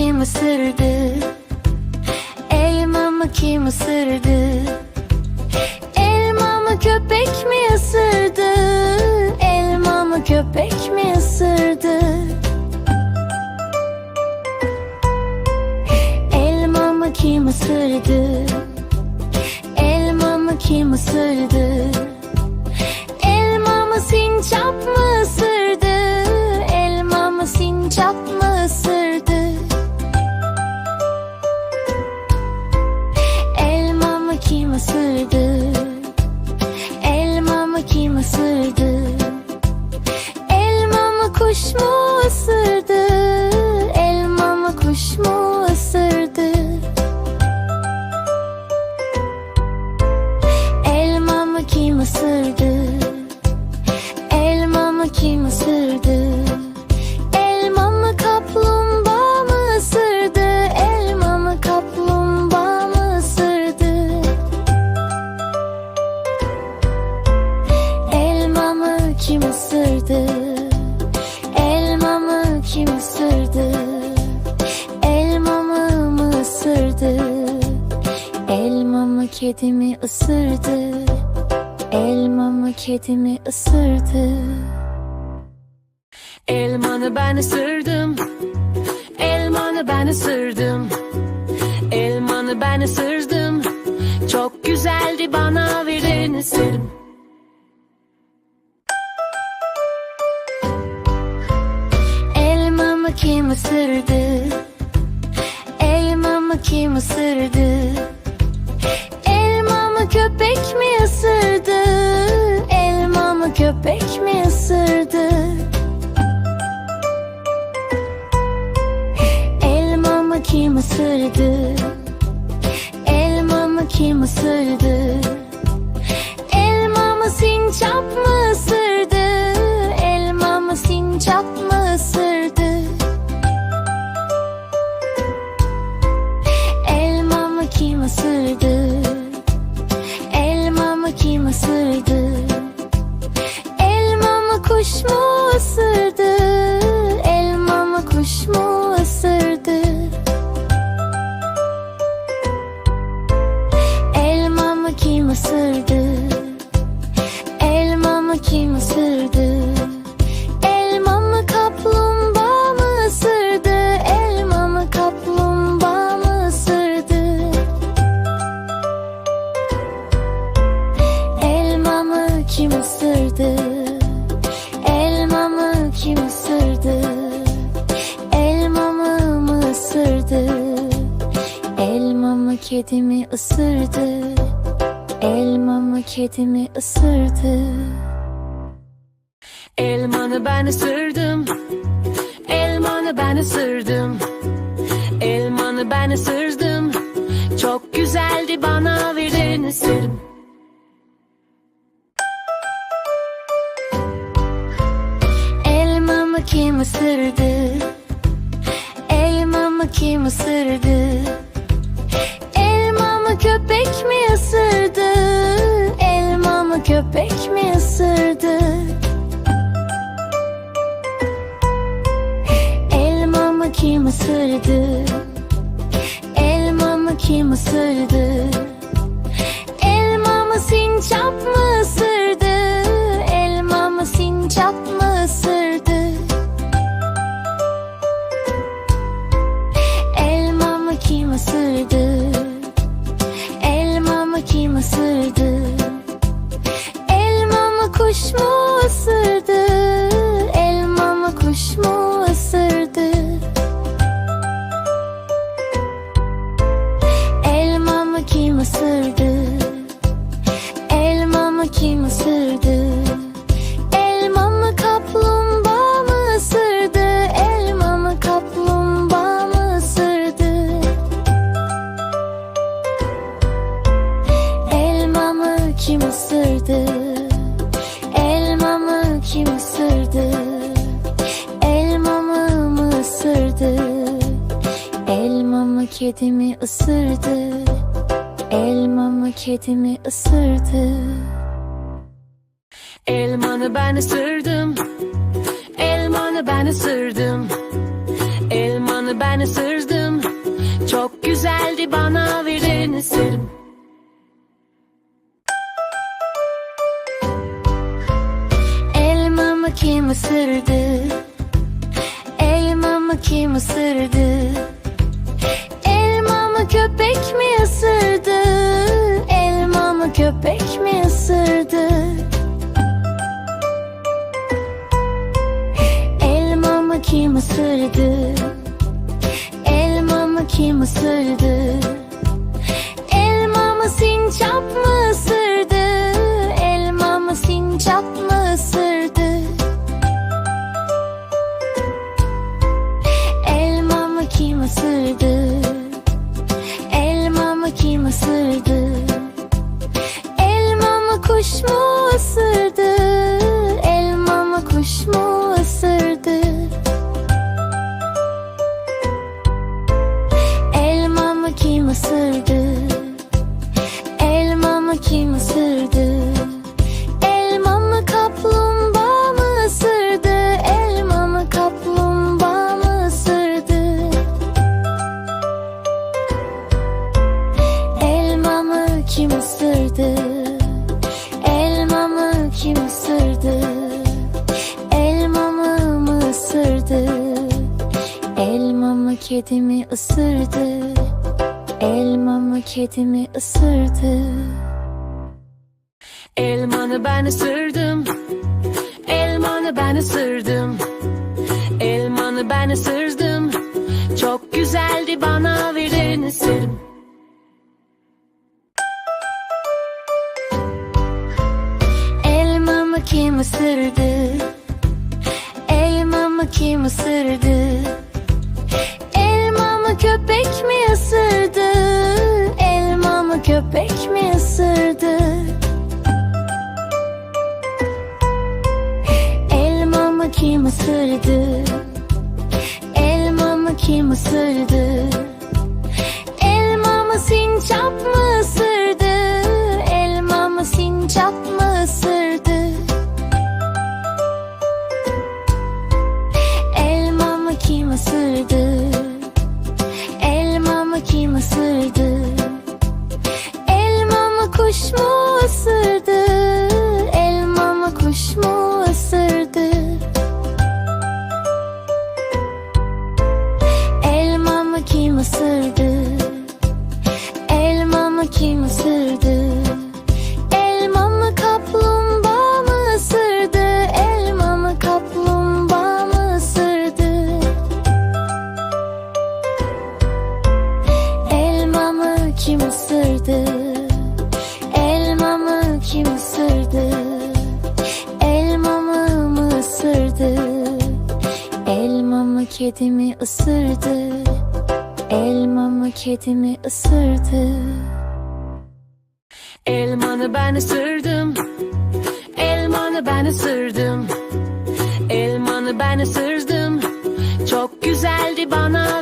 kim ısırdı? Elmamı kim ısırdı? Elmamı köpek mi ısırdı? Elmamı köpek mi ısırdı? Elmamı kim ısırdı? Elmamı kim ısırdı? Elmamı sincap mı ısırdı? Elmamı sincap mı Elmamı kedi mi ısırdı? Elmamı kedi mi ısırdı? Elmanı ben ısırdım Elmanı ben ısırdım Elmanı ben ısırdım Çok güzeldi bana verin ısırdım ısırdı? Elmamı kim ısırdı? Elmamı sincap mı ısırdı? Elmamı sincap mı ısırdı? Elmamı kim ısırdı? Elmamı kim ısırdı? Elmamı kuş mu ısırdı? Kim ısırdı? Mı ısırdı? Elmamı kaplumbağa mı ısırdı? Elmamı kim ısırdı? Elmamı kim ısırdı? Elmamı mı ısırdı? Elmamı kedi mi ısırdı? Elmamı kedi mi ısırdı? Elmanı ben ısırdım Elmanı ben ısırdım Elmanı ben ısırdım Çok güzeldi bana verin ısırdım Elmamı kim ısırdı? Elmamı kim ısırdı? Elmamı köpek mi ısırdı? Elmamı köpek mi ısırdı? Elmamı kim ısırdı? Elmamı kim ısırdı? Elmamı sincap mı ısırdı? Elmamı sincap mı ısırdı? mı kedimi ısırdı. Elma mı kedimi ısırdı. Elmanı ben ısırdım. Elmanı ben ısırdım. Elmanı ben ısırdım. Çok güzeldi bana verin ısırım. Elmamı kim ısırdı? Elmamı kim ısırdı? Elmamı Elmamı kedi mi ısırdı? Elmamı kedi mi ısırdı? Elmanı ben ısırdım. Elmanı ben ısırdım. Elmanı ben ısırdım. Çok güzeldi bana verin ısırdım. Elmamı kim ısırdı? Elmamı kim ısırdı? Isırdı? Elmamı köpek mi ısırdı? Elmamı kim ısırdı? Elmamı kim ısırdı? Elmamı sincap mı ısırdı? Elmamı sincap mı ısırdı? Elmamı kim ısırdı? Elmamı kim ısırdı? Elmamı kuş mu ısırdı? Elmamı kuş mu ısırdı? Elmamı kim ısırdı? Elmamı kim ısırdı? Kim ısırdı? Elmamı kim ısırdı? Elmamı mı ısırdı? Elmamı kedi mi ısırdı? Elmamı kedi mi ısırdı? Elmanı ben ısırdım. Elmanı ben ısırdım. Elmanı ben ısırdım. Çok güzeldi bana